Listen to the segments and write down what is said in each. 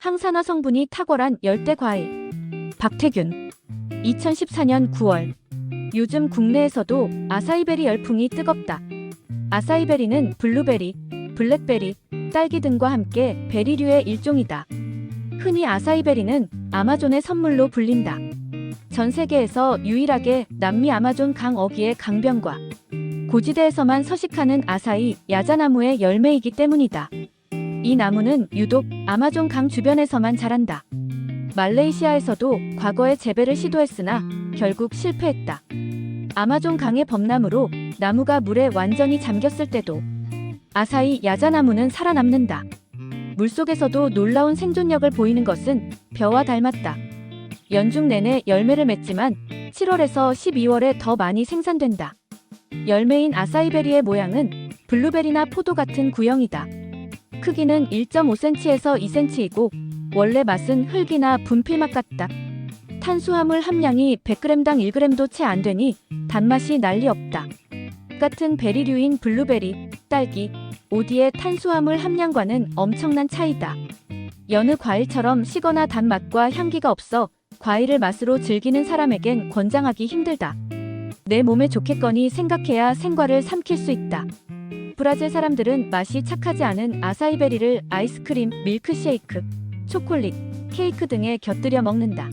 항산화 성분이 탁월한 열대 과일. 박태균. 2014년 9월. 요즘 국내에서도 아사이베리 열풍이 뜨겁다. 아사이베리는 블루베리, 블랙베리, 딸기 등과 함께 베리류의 일종이다. 흔히 아사이베리는 아마존의 선물로 불린다. 전 세계에서 유일하게 남미 아마존 강 어귀의 강변과 고지대에서만 서식하는 아사이 야자나무의 열매이기 때문이다. 이 나무는 유독 아마존 강 주변에서만 자란다. 말레이시아에서도 과거에 재배를 시도했으나 결국 실패했다. 아마존 강의 범람으로 나무가 물에 완전히 잠겼을 때도 아사이 야자나무는 살아남는다. 물속에서도 놀라운 생존력을 보이는 것은 벼와 닮았다. 연중 내내 열매를 맺지만 7월에서 12월에 더 많이 생산된다. 열매인 아사이베리의 모양은 블루베리나 포도 같은 구형이다. 크기는 1.5cm에서 2cm이고 원래 맛은 흙이나 분필맛 같다. 탄수화물 함량이 100g당 1g도 채 안 되니 단맛이 난리 없다. 같은 베리류인 블루베리, 딸기, 오디의 탄수화물 함량과는 엄청난 차이다. 여느 과일처럼 시거나 단맛과 향기가 없어 과일을 맛으로 즐기는 사람에겐 권장하기 힘들다. 내 몸에 좋겠거니 생각해야 생과를 삼킬 수 있다. 브라질 사람들은 맛이 착하지 않은 아사이베리를 아이스크림, 밀크쉐이크, 초콜릿, 케이크 등에 곁들여 먹는다.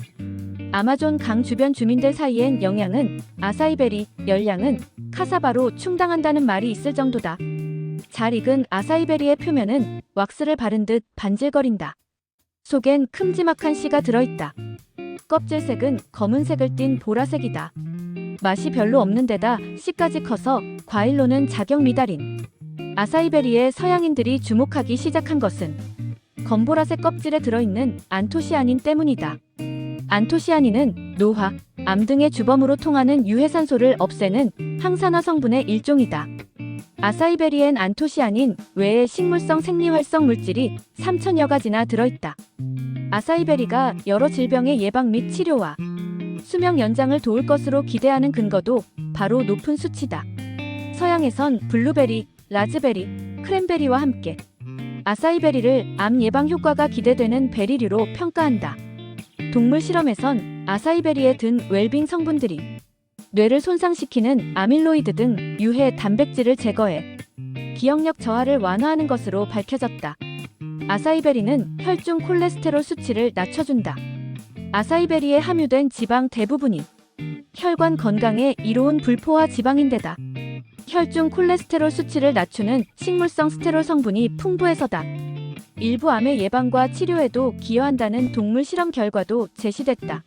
아마존 강 주변 주민들 사이엔 영양은 아사이베리, 열량은 카사바로 충당한다는 말이 있을 정도다. 잘 익은 아사이베리의 표면은 왁스를 바른 듯 반질거린다. 속엔 큼지막한 씨가 들어있다. 껍질색은 검은색을 띤 보라색이다. 맛이 별로 없는 데다 씨까지 커서 과일로는 자격 미달인 아사이베리에 서양인들이 주목하기 시작한 것은 검보라색 껍질에 들어있는 안토시아닌 때문이다. 안토시아닌은 노화, 암 등의 주범으로 통하는 유해산소를 없애는 항산화 성분의 일종이다. 아사이베리엔 안토시아닌 외에 식물성 생리활성 물질이 3천여 가지나 들어있다. 아사이베리가 여러 질병의 예방 및 치료와 수명 연장을 도울 것으로 기대하는 근거도 바로 높은 수치다. 서양에선 블루베리, 라즈베리, 크랜베리와 함께 아사이베리를 암 예방 효과가 기대되는 베리류로 평가한다. 동물 실험에선 아사이베리에 든 웰빙 성분들이 뇌를 손상시키는 아밀로이드 등 유해 단백질을 제거해 기억력 저하를 완화하는 것으로 밝혀졌다. 아사이베리는 혈중 콜레스테롤 수치를 낮춰준다. 아사이베리에 함유된 지방 대부분이 혈관 건강에 이로운 불포화 지방인데다 혈중 콜레스테롤 수치를 낮추는 식물성 스테롤 성분이 풍부해서다. 일부 암의 예방과 치료에도 기여한다는 동물 실험 결과도 제시됐다.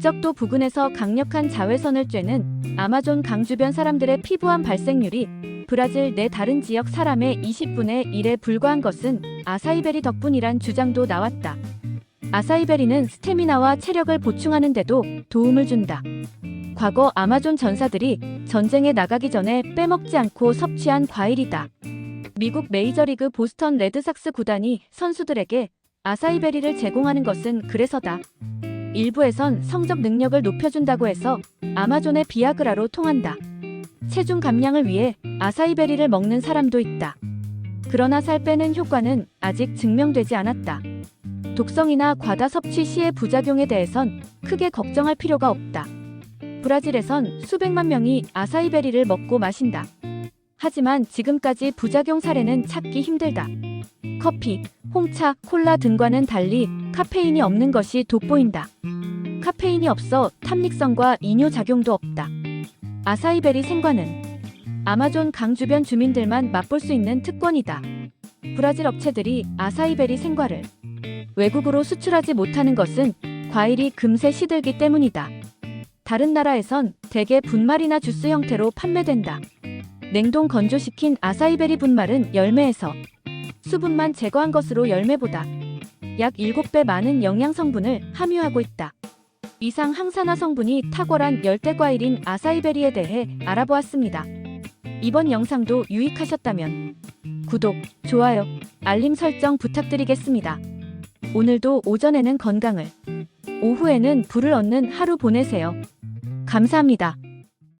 적도 부근에서 강력한 자외선을 쬐는 아마존 강 주변 사람들의 피부암 발생률이 브라질 내 다른 지역 사람의 20분의 1에 불과한 것은 아사이베리 덕분이란 주장도 나왔다. 아사이베리는 스태미나와 체력을 보충하는 데도 도움을 준다. 과거 아마존 전사들이 전쟁에 나가기 전에 빼먹지 않고 섭취한 과일이다. 미국 메이저리그 보스턴 레드삭스 구단이 선수들에게 아사이베리를 제공하는 것은 그래서다. 일부에선 성적 능력을 높여준다고 해서 아마존의 비아그라로 통한다. 체중 감량을 위해 아사이베리를 먹는 사람도 있다. 그러나 살 빼는 효과는 아직 증명되지 않았다. 독성이나 과다 섭취 시의 부작용에 대해선 크게 걱정할 필요가 없다. 브라질에선 수백만 명이 아사이베리를 먹고 마신다. 하지만 지금까지 부작용 사례는 찾기 힘들다. 커피, 홍차, 콜라 등과는 달리 카페인이 없는 것이 돋보인다. 카페인이 없어 탐닉성과 이뇨 작용도 없다. 아사이베리 생과는 아마존 강 주변 주민들만 맛볼 수 있는 특권이다. 브라질 업체들이 아사이베리 생과를 외국으로 수출하지 못하는 것은 과일이 금세 시들기 때문이다. 다른 나라에선 대개 분말이나 주스 형태로 판매된다. 냉동 건조시킨 아사이베리 분말은 열매에서 수분만 제거한 것으로 열매보다 약 7배 많은 영양 성분을 함유하고 있다. 이상 항산화 성분이 탁월한 열대 과일인 아사이베리에 대해 알아보았습니다. 이번 영상도 유익하셨다면 구독, 좋아요, 알림 설정 부탁드리겠습니다. 오늘도 오전에는 건강을, 오후에는 불을 얻는 하루 보내세요. 감사합니다.